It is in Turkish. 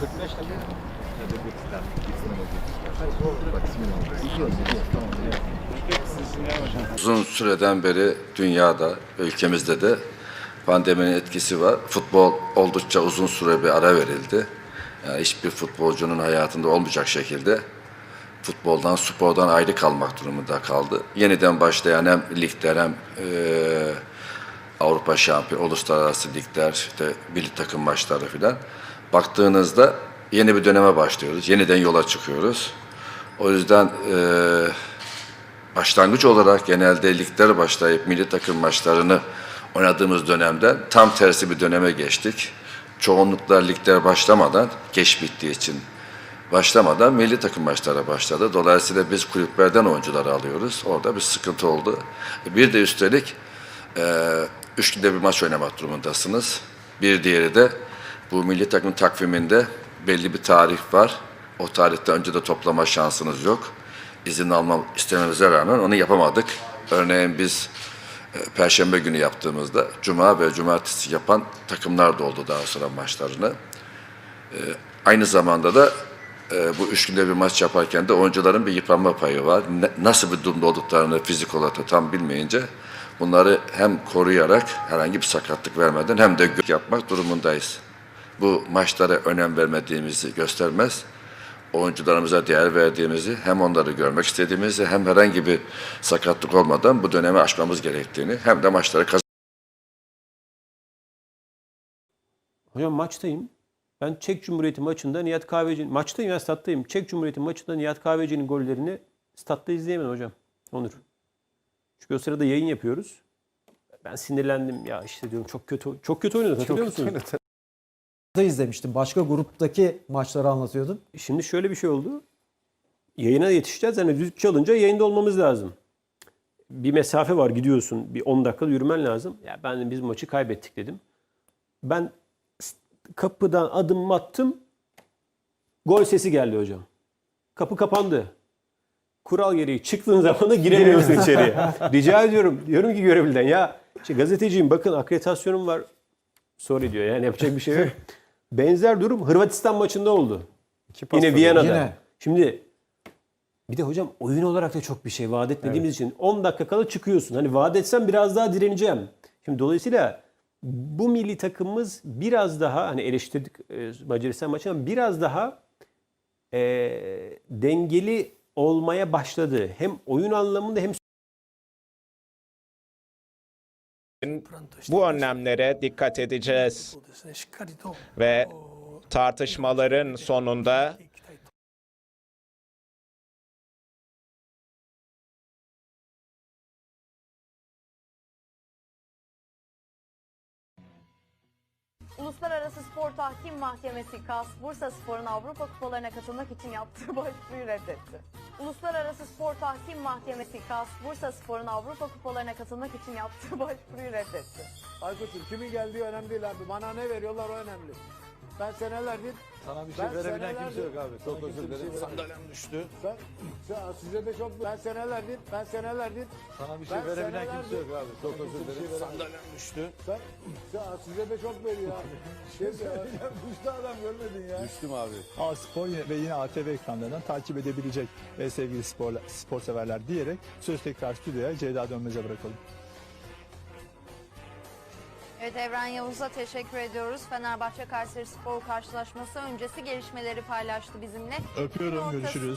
45 dakika. Uzun süreden beri dünyada, ülkemizde de pandeminin etkisi var. Futbol oldukça uzun süre bir ara verildi. Yani hiçbir futbolcunun hayatında olmayacak şekilde futboldan, spordan ayrı kalmak durumunda kaldı. Yeniden başlayan hem ligler hem eee, Avrupa Şampiyon, uluslararası ligler, işte milli takım maçları filan. Baktığınızda yeni bir döneme başlıyoruz. Yeniden yola çıkıyoruz. O yüzden eee başlangıç olarak genelde ligler başlayıp milli takım maçlarını oynadığımız dönemden tam tersi bir döneme geçtik. Çoğunlukla ligler başlamadan, geç bittiği için başlamadan milli takım maçlara başladı. Dolayısıyla biz kulüplerden oyuncuları alıyoruz. Orada bir sıkıntı oldu. Bir de üstelik e, üç günde bir maç oynamak durumundasınız. Bir diğeri de bu milli takım takviminde belli bir tarih var. O tarihten önce de toplama şansınız yok. İzin almam istememize rağmen onu yapamadık. Örneğin biz e, Perşembe günü yaptığımızda Cuma ve Cumartesi yapan takımlar da oldu daha sonra maçlarını. E, Aynı zamanda da e, bu üç günde bir maç yaparken de oyuncuların bir yıpranma payı var. Nasıl bir durumda olduklarını fizik olarak da tam bilmeyince bunları hem koruyarak herhangi bir sakatlık vermeden hem de yapmak durumundayız. Bu maçlara önem vermediğimizi göstermez. Oyuncularımıza değer verdiğimizi, hem onları görmek istediğimizi, hem herhangi bir sakatlık olmadan bu dönemi aşmamız gerektiğini, hem de maçları kazanmamız Hocam maçtayım. Ben Çek Cumhuriyeti maçında Nihat Kahveci maçtayım ya stattayım. Çek Cumhuriyeti maçında Nihat Kahveci'nin gollerini statta izleyemedim hocam. Onur. Çünkü o sırada yayın yapıyoruz. Ben sinirlendim ya işte diyorum çok kötü çok kötü oynadı. Hatırlıyor musunuz? Da izlemiştim. Başka gruptaki maçları anlatıyordun. Şimdi şöyle bir şey oldu. Yayına yetişeceğiz. Yani düdük çalınca yayında olmamız lazım. Bir mesafe var gidiyorsun. Bir 10 dakika yürümen lazım. Ya ben de biz maçı kaybettik dedim. Ben kapıdan adım attım. Gol sesi geldi hocam. Kapı kapandı. Kural gereği çıktığın zaman da giremiyorsun içeriye. Rica ediyorum. Diyorum ki görevliden ya işte gazeteciyim bakın akreditasyonum var. Sorry diyor yani yapacak bir şey yok. Benzer durum Hırvatistan maçında oldu. Yine Viyana'da. Yine. Şimdi bir de hocam oyun olarak da çok bir şey vaat etmediğimiz için 10 dakika kala çıkıyorsun. Hani vaat etsem biraz daha direneceğim. Şimdi dolayısıyla bu milli takımımız biraz daha hani eleştirdik e, Macaristan maçına biraz daha e, dengeli olmaya başladı. Hem oyun anlamında hem Bu önlemlere dikkat edeceğiz. Ve tartışmaların sonunda Uluslararası Spor Tahkim Mahkemesi KAS, Bursa Spor'un Avrupa Kupalarına katılmak için yaptığı başvuruyu reddetti. Uluslararası Spor Tahkim Mahkemesi KAS, Bursa Spor'un Avrupa Kupalarına katılmak için yaptığı başvuruyu reddetti. Aykut'um kimin geldiği önemli değil abi. Bana ne veriyorlar o önemli. Ben senelerdir... Sana bir şey ben verebilen senelerdir- kimse yok abi. Çok özür dilerim. Sandalyem düştü. Sen, sen, size de çok... Ben senelerdir, ben senelerdir... Sana bir şey Ben verebilen senelerdir- kimse yok abi. Çok özür dilerim. Sandalyem düştü. Sen, sen, size de çok veriyor abi. Şey ya. düştü adam görmedin ya. Düştüm abi. A Spor ve yine ATV ekranlarından takip edebilecek e, sevgili spor, spor severler diyerek söz tekrar stüdyoya Ceyda Dönmez'e bırakalım. Evet Evren Yavuz'a teşekkür ediyoruz. Fenerbahçe Kayseri Spor karşılaşması öncesi gelişmeleri paylaştı bizimle. Öpüyorum, görüşürüz.